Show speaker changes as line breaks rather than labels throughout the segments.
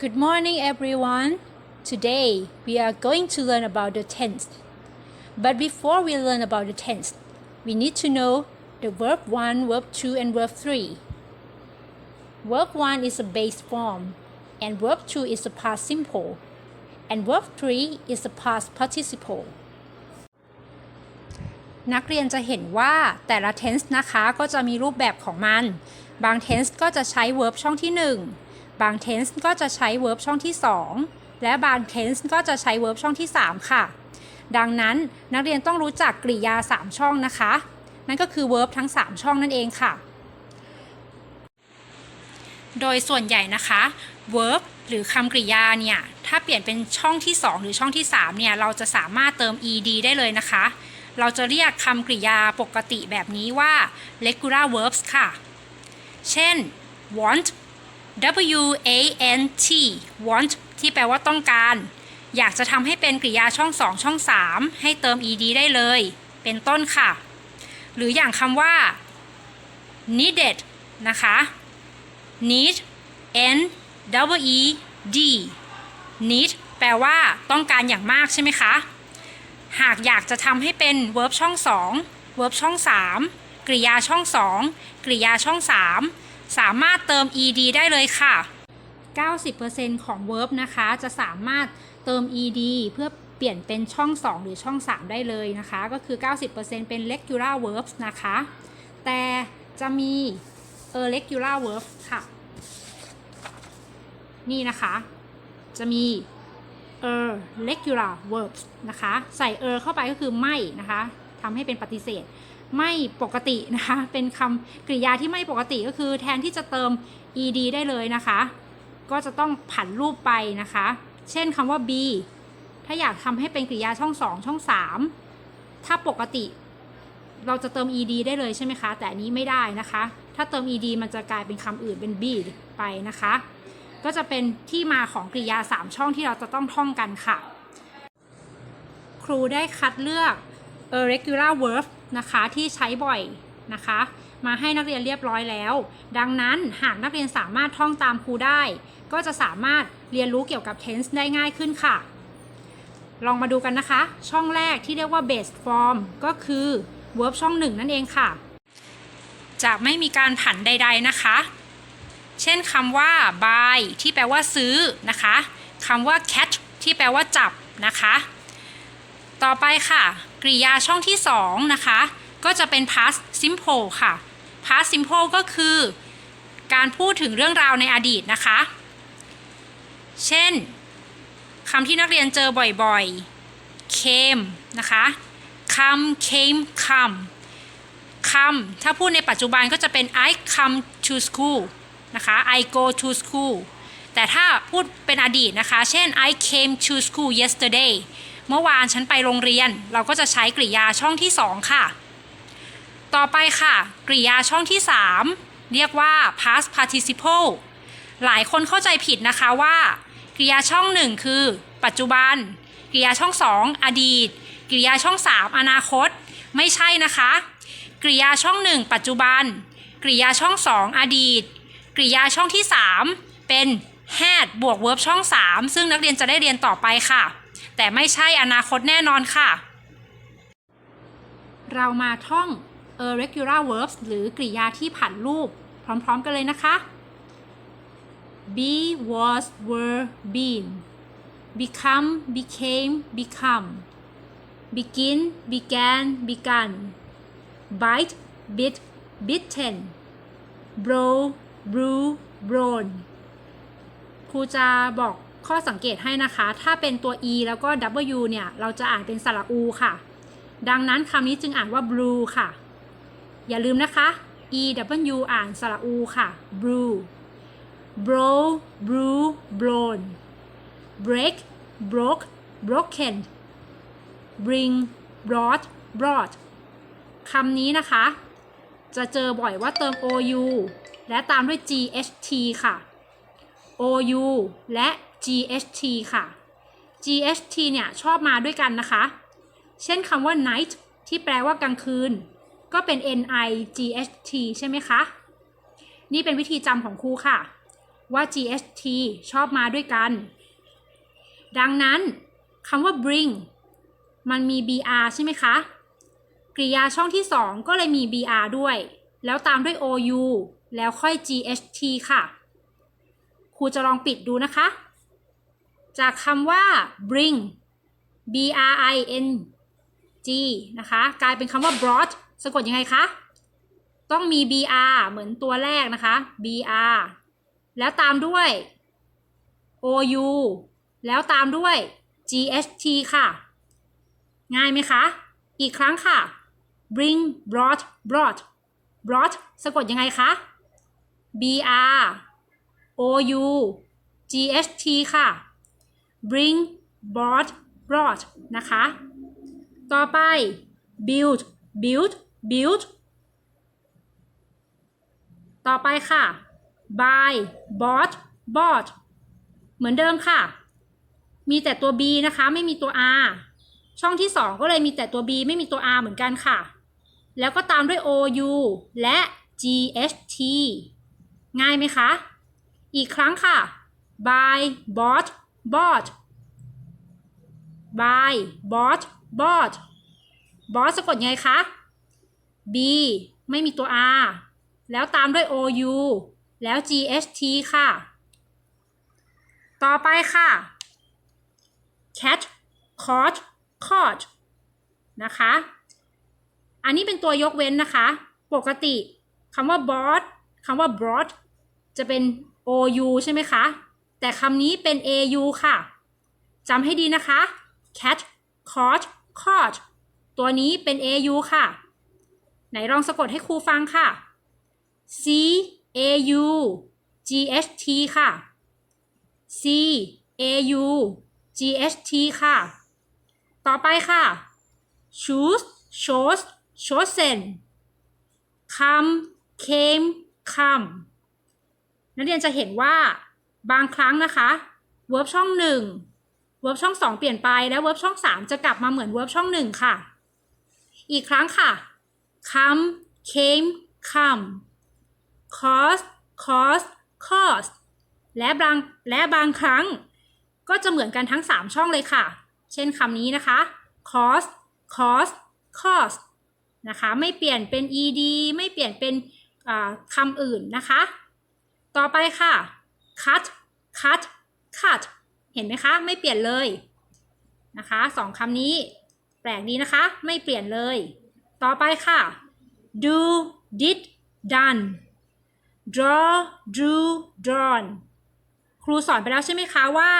Good morning, everyone. Today we are going to learn about the tense. But before we learn about the tense, we need to know the verb 1, verb 2, and verb 3. Verb 1 is a base form, and verb 2 is a past simple, and verb 3 is a past participle. นักเรียนจะเห็นว่าแต่ละ tense นะคะก็จะมีรูปแบบของมัน บาง tense ก็จะใช้ verb ช่องที่ 1 บาง tense ก็จะใช้ verb ช่องที่ 2 และบาง tense ก็จะใช้ verb ช่องที่ 3 ค่ะ ดังนั้นนักเรียนต้องรู้จักกริยา 3 ช่องนะคะ นั่นก็คือ verb ทั้ง 3 ช่องนั่นเองค่ะ โดยส่วนใหญ่นะคะ verb หรือคำกริยาเนี่ย ถ้าเปลี่ยนเป็นช่องที่ 2 หรือช่องที่ 3 เนี่ย เราจะสามารถเติม ed ได้เลยนะคะ เราจะเรียกคำกริยาปกติแบบนี้ว่า regular verbs ค่ะ เช่น want w a n t want ที่แปลว่าต้องการ อยากจะทำให้เป็นกริยาช่อง2ช่อง3ให้เติม ed ได้เลย เป็นต้นค่ะ หรืออย่างคำว่า needed นะคะ need n w e d need แปลว่าต้องการอย่างมากใช่ไหมคะ หากอยากจะทำให้เป็น verb ช่อง2 verb ช่อง3กริยาช่อง2กริยาช่อง3 สามารถเติม ed ได้เลยค่ะ 90%ของ verb นะคะ จะสามารถเติม ed เพื่อเปลี่ยนเป็นช่อง 2 หรือช่อง 3 ได้เลยนะคะ ก็คือ 90%เป็น regular verbs นะคะ แต่จะมี irregular verbs ค่ะ นี่นะคะ จะมี irregular verbs นะคะ ใส่ er เข้าไปก็คือไม่นะคะทำให้เป็นปฏิเสธ ไม่ปกตินะคะ เป็นคำกริยาที่ไม่ปกติก็คือแทนที่จะเติม ed ได้เลยนะคะ ก็จะต้องผันรูปไปนะคะ เช่นคำว่า be ถ้าอยากทำให้เป็นกริยาช่อง 2 ช่อง 3 ถ้าปกติ เราจะเติม ed ได้เลยใช่ไหมคะ แต่อันนี้ไม่ได้นะคะ ถ้าเติม ed มันจะกลายเป็นคำอื่นเป็น be ไปนะคะ ก็จะเป็นที่มาของกริยา 3 ช่องที่เราจะต้องท่องกันค่ะ ครูได้คัดเลือก irregular verb นะคะที่ใช้บ่อยนะคะ มาให้นักเรียนเรียบร้อยแล้ว ดังนั้นหากนักเรียนสามารถท่องตามครูได้ ก็จะสามารถเรียนรู้เกี่ยวกับ tense ได้ง่ายขึ้นค่ะ ลองมาดูกันนะคะ ช่องแรกที่เรียกว่า base form ก็คือ verb ช่องหนึ่งนั่นเองค่ะ จะไม่มีการผันใด ๆนะคะ เช่นคำว่า buy ที่แปลว่าซื้อนะคะคำว่า catch ที่แปลว่าจับนะคะ ต่อไปค่ะ กริยาช่องที่ 2 นะคะ ก็จะเป็น past simple ค่ะ past simple ก็คือการพูดถึงเรื่องราวในอดีตนะคะ เช่นคำที่นักเรียนเจอบ่อยๆ came นะคะ come came come คำถ้าพูดในปัจจุบันก็จะเป็น I come to school นะคะ I go to school แต่ถ้าพูดเป็นอดีตนะคะ เช่น I came to school yesterday เมื่อวานฉันไปโรงเรียน เราก็จะใช้กริยาช่องที่ 2 ค่ะ ต่อไปค่ะ กริยาช่องที่ 3 เรียกว่า past participle หลายคนเข้าใจผิดนะคะว่า กริยาช่อง 1 คือ ปัจจุบัน กริยาช่อง 2 อดีต กริยาช่อง 3 อนาคต ไม่ใช่นะคะ กริยาช่อง 1 ปัจจุบัน กริยาช่อง 2 อดีต กริยาช่องที่ 3 เป็น had บวก verb ช่อง 3 ซึ่งนักเรียนจะได้เรียนต่อไปค่ะ แต่ไม่ใช่อนาคตแน่นอนค่ะ เรามาท่อง irregular verbs หรือกริยาที่ผันรูป พร้อมๆกันเลยนะคะ be was were been become became become begin began begun bite bit bitten blow brew blown ครูจะบอก ข้อสังเกตให้นะคะ ถ้าเป็นตัว e แล้วก็ w เนี่ย เราจะอ่านเป็นสระอูค่ะ ดังนั้นคำนี้จึงอ่านว่า blue ค่ะ อย่าลืมนะคะ e w อ่านสระอูค่ะ blue blow brew blown break broke broken bring brought brought คำนี้นะคะ จะเจอบ่อยว่าเติม ou และตามด้วย ght ค่ะ ou และ ght ค่ะ ght เนี่ยชอบมาด้วยกันนะคะ เช่นคำว่า night ที่แปลว่ากลางคืน ก็เป็น ni ght ใช่ไหมคะ นี่เป็นวิธีจำของครูค่ะ ว่า GST ชอบมาด้วยกัน ดังนั้นคำว่า bring มันมี BR ใช่ไหมคะ กริยาช่องที่ 2 ก็เลยมี BR ด้วย แล้วตามด้วย OU แล้วค่อย GHT ค่ะ ครูจะลองปิดดูนะคะ จากคำว่า bring B R I N G นะคะ กลายเป็นคำว่า brought สะกดยังไงคะ ต้องมี BR เหมือนตัวแรกนะคะ BR แล้วตามด้วย OU แล้วตามด้วย GHT ค่ะ ง่ายไหมคะ อีกครั้งค่ะ bring brought brought brought สะกดยังไงคะ BR OU GHT ค่ะ bring brought brought นะคะ ต่อไป build build build ต่อไปค่ะ buy bought bought เหมือนเดิมค่ะ มีแต่ตัว b นะคะ ไม่มีตัว r ช่องที่ 2 ก็เลยมีแต่ตัว b ไม่มีตัว r เหมือนกันค่ะ แล้วก็ตามด้วย ou และ ght ง่ายไหมคะ อีกครั้งค่ะ buy bought bought buy bought bought bought สะกดยังไงคะ b ไม่มีตัว r แล้วตามด้วย ou แล้ว ght ค่ะ ต่อไปค่ะ cat caught caught นะคะ อันนี้เป็นตัวยกเว้นนะคะ ปกติคำว่า bought คำว่า brought จะเป็น ou ใช่ไหมคะ แต่คำนี้เป็น au ค่ะจำให้ดีนะคะ cat caught caught ตัวนี้เป็น au ค่ะ ไหนลองสะกดให้ครูฟังค่ะ c a u g h t ค่ะ c a u g h t ค่ะ ต่อไปค่ะ choose chose chosen come came come นักเรียนจะเห็นว่า บางครั้งนะคะ verb ช่องหนึ่ง verb ช่องสองเปลี่ยนไปแล้ว verb ช่องสามจะกลับมาเหมือน verb ช่องหนึ่งค่ะ อีกครั้งค่ะ come came come cause cause cause และบางและบางครั้ง ก็จะเหมือนกันทั้ง 3 ช่องเลยค่ะ เช่นคำนี้นะคะ cause cause cause นะคะ ไม่เปลี่ยนเป็น ed ไม่เปลี่ยนเป็นคำอื่นนะคะ ต่อไปค่ะ cut cut cut เห็นไหมคะ ไม่เปลี่ยนเลยนะคะสองคำนี้แปลกดีนะคะ ไม่เปลี่ยนเลย ต่อไปค่ะ do did done draw drew drawn ครูสอนไปแล้วใช่ไหมคะว่า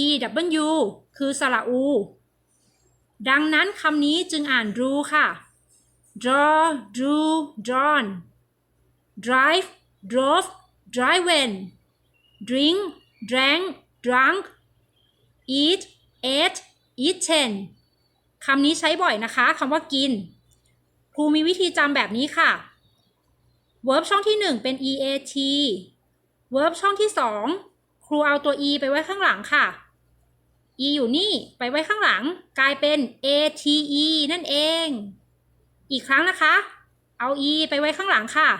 e w คือสระอู ดังนั้นคำนี้จึงอ่าน drew ค่ะ draw drew drawn drive drove driven drink drank drunk eat ate eaten คำนี้ใช้บ่อยนะคะคำว่ากิน ครูมีวิธีจำแบบนี้ค่ะ verb ช่องที่ 1 เป็น eat verb ช่องที่ 2 ครูเอาตัว e ไปไว้ข้างหลังค่ะ e อยู่นี่ไปไว้ข้างหลัง กลายเป็น ate นั่นเอง อีกครั้งนะคะ เอา e ไปไว้ข้างหลังค่ะ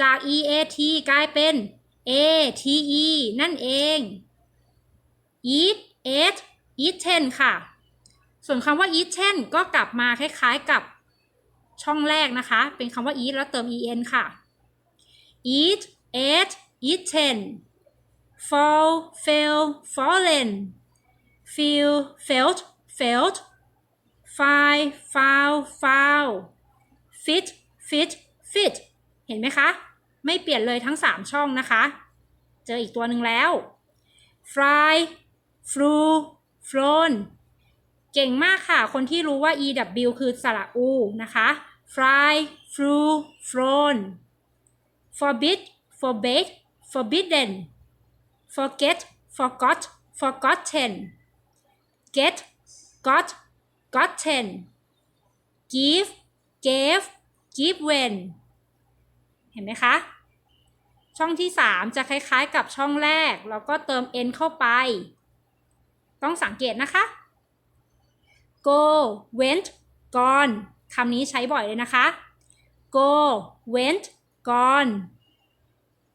จาก eat กลายเป็น ate นั่นเอง eat ate eaten ค่ะ ส่วนคำว่า eaten ก็กลับมาคล้ายๆกับช่องแรกนะคะ เป็นคำว่า eat แล้วเติม en ค่ะ eat ate eaten fall fell fallen feel felt felt find found found fit fit fit เห็นไหมคะ ไม่เปลี่ยนเลยทั้ง 3 ช่องนะคะ เจออีกตัวหนึ่งแล้ว fly flew flown เก่งมากค่ะ คนที่รู้ว่า EW คือสระอูนะคะ fly flew flown forbid forbade forbidden forget forgot forgotten get got gotten give gave given เห็นไหมคะ ช่องที่ 3 จะคล้ายๆกับช่องแรก แล้วก็เติม n เข้าไป ต้องสังเกตนะคะ go went gone คำนี้ใช้บ่อยเลยนะคะ go went gone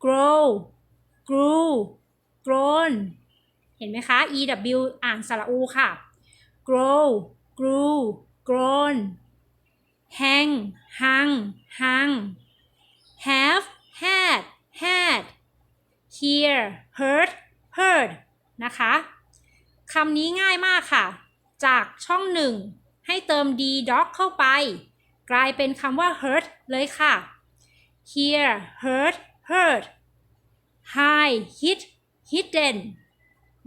grow grew grown เห็นไหมคะ ew อ่านสระอูค่ะ grow grew grown hang hung hung have had had hear heard heard นะคะคำนี้ง่ายมากค่ะ จากช่องหนึ่งให้เติม d doc เข้าไป กลายเป็นคำว่า heard เลยค่ะ hear heard heard high hit hidden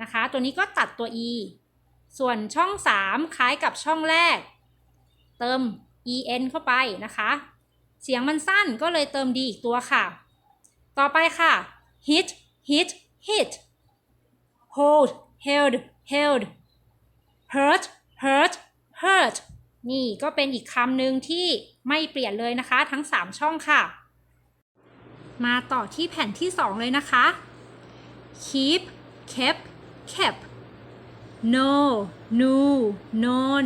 นะคะ ตัวนี้ก็ตัดตัว e ส่วนช่อง 3 คล้ายกับช่องแรก เติม en เข้าไปนะคะ เสียงมันสั้นก็เลยเติม d อีกตัวค่ะ ต่อไปค่ะ hit hit hit hold held held hurt hurt hurt นี่ก็เป็นอีกคำหนึ่งที่ไม่เปลี่ยนเลยนะคะ ทั้ง 3 ช่องค่ะ มาต่อที่แผ่นที่ 2 เลยนะคะ keep kept kept no knew known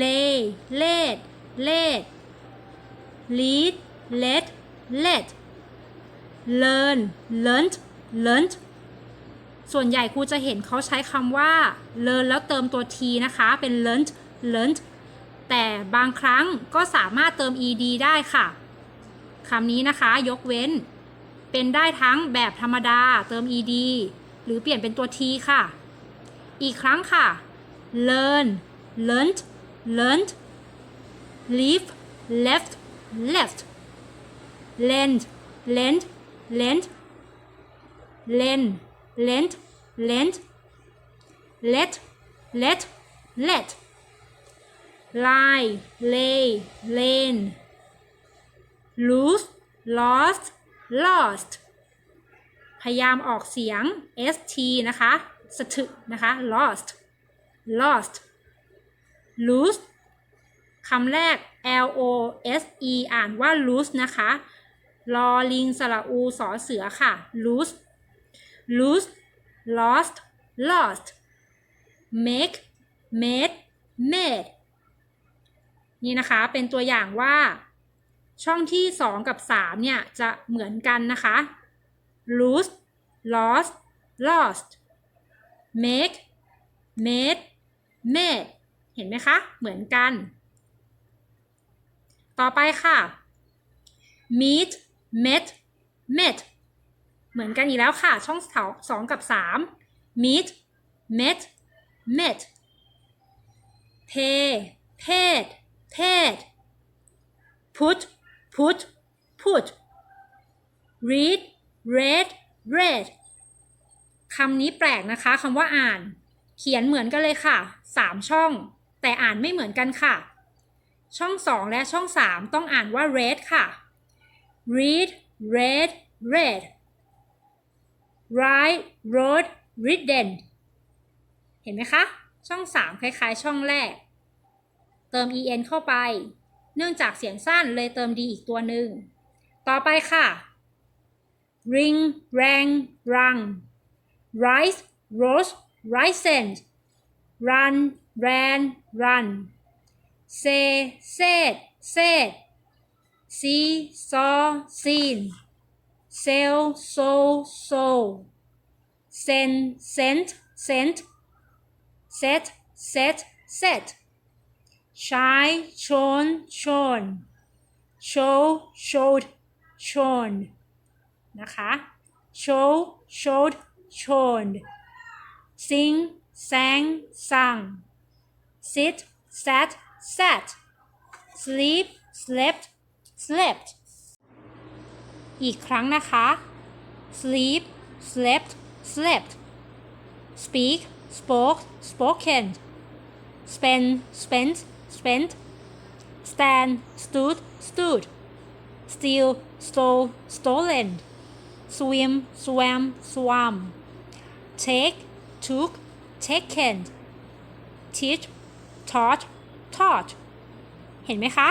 lay laid laid lead led led learn learnt learnt ส่วนใหญ่ครูจะเห็นเขาใช้คำว่า learn แล้วเติมตัว t นะคะ เป็น learnt learnt แต่บางครั้งก็สามารถเติม ed ได้ค่ะคำนี้นะคะ ยกเว้น เป็นได้ทั้งแบบธรรมดาเติม ed หรือเปลี่ยนเป็นตัว t ค่ะ อีกครั้งค่ะ learn learnt learnt leave left left lend lend lend lend lend lend let let let lie lay lane lose lost lost พยายามออกเสียง st นะคะสะทึกนะคะ lost lost lose คำแรก l o s e อ่านว่า loose นะคะ ลอลิงสระอูสอเสือค่ะ loose lose lost lost make made made นี่นะคะเป็นตัวอย่างว่า ช่องที่ 2 กับ 3 เนี่ย จะเหมือนกันนะคะ lose lost lost make made made เห็นไหมคะ เหมือนกัน ต่อไปค่ะ meet met met เหมือนกันอีกแล้วค่ะ ช่องสองกับ3 meet met met pay paid paid put put put read read read คำนี้แปลกนะคะคำว่าอ่าน เขียนเหมือนกันเลยค่ะ3ช่อง แต่อ่านไม่เหมือนกันค่ะ ช่อง 2 และช่อง 3 ต้องอ่านว่า red ค่ะ read red red write wrote written เห็นไหมคะ ช่อง 3 คล้ายๆ ช่องแรก เติม en เข้าไป เนื่องจากเสียงสั้นเลยเติม d อีกตัวหนึ่ง ต่อไปค่ะ ring rang rung rise rose risen run ran run เซเซเซดซีซอซีนเซลโซโซเซนเซนต์เซนต์เซตเซตเซตใช้ชนชนโชว์โชดชนนะคะโชว์โชดชนซิงแซงสังซิ t แซต sat sleep slept slept อีกครั้งนะคะ sleep slept slept speak spoke spoken spend spent spent stand stood stood steal stole stolen swim swam swam take took taken teach taught taught เห็นไหมคะ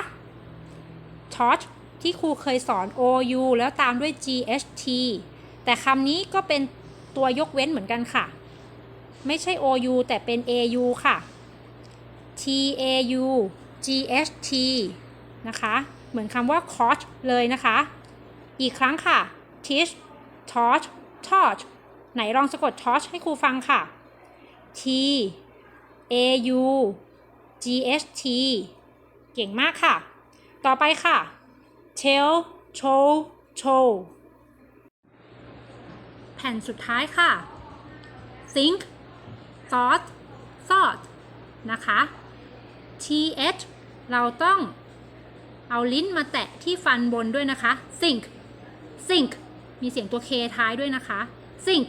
taught ที่ครูเคยสอน ou แล้วตามด้วย ght แต่คำนี้ก็เป็นตัวยกเว้นเหมือนกันค่ะ ไม่ใช่ ou แต่เป็น au ค่ะ tau ght นะคะ เหมือนคำว่า caught เลยนะคะ อีกครั้งค่ะ teach taught taught ไหนลองสะกด torch ให้ครูฟังค่ะ T A U G H T เก่งมากค่ะ ต่อไปค่ะ tell show show แผ่นสุดท้ายค่ะ think thought thought นะคะ th เราต้องเอาลิ้นมาแตะที่ฟันบนด้วยนะคะ think think มีเสียงตัว k ท้ายด้วยนะคะ think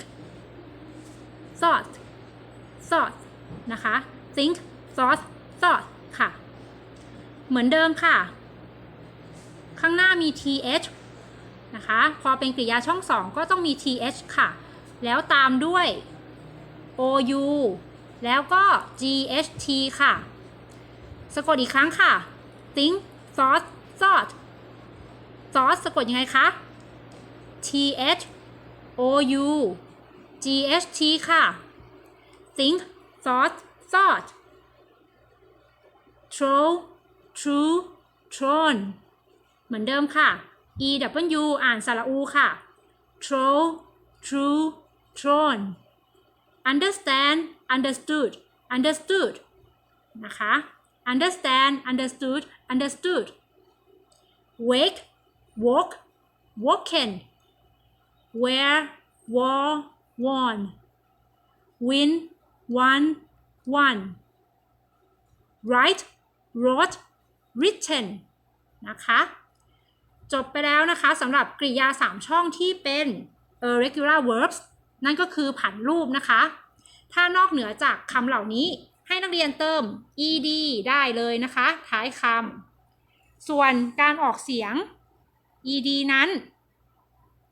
thought thought นะคะ think thought ซอสค่ะ เหมือนเดิมค่ะ ข้างหน้ามี th นะคะ พอเป็นกริยาช่องสองก็ต้องมี th ค่ะ แล้วตามด้วย ou แล้วก็ ght ค่ะ สะกดอีกครั้งค่ะ think thought thought thought สะกดยังไงคะ th ou ght ค่ะ think thought thought throw true thrown เหมือนเดิมค่ะ e w อ่านสระอูค่ะ throw true thrown understand understood understood นะคะ understand understood understood wake woke woken where war won win won won write wrote written นะคะ จบไปแล้วนะคะสำหรับกริยา 3 ช่องที่เป็น irregular verbs นั่นก็คือผันรูปนะคะ ถ้านอกเหนือจากคำเหล่านี้ให้นักเรียนเติม ed ได้เลยนะคะ ท้ายคำ ส่วนการออกเสียง ed นั้น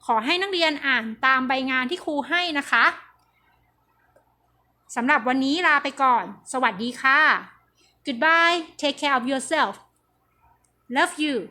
ขอให้นักเรียนอ่านตามใบงานที่ครูให้นะคะสำหรับวันนี้ลาไปก่อน สวัสดีค่ะ goodbye. Take care of yourself. Love you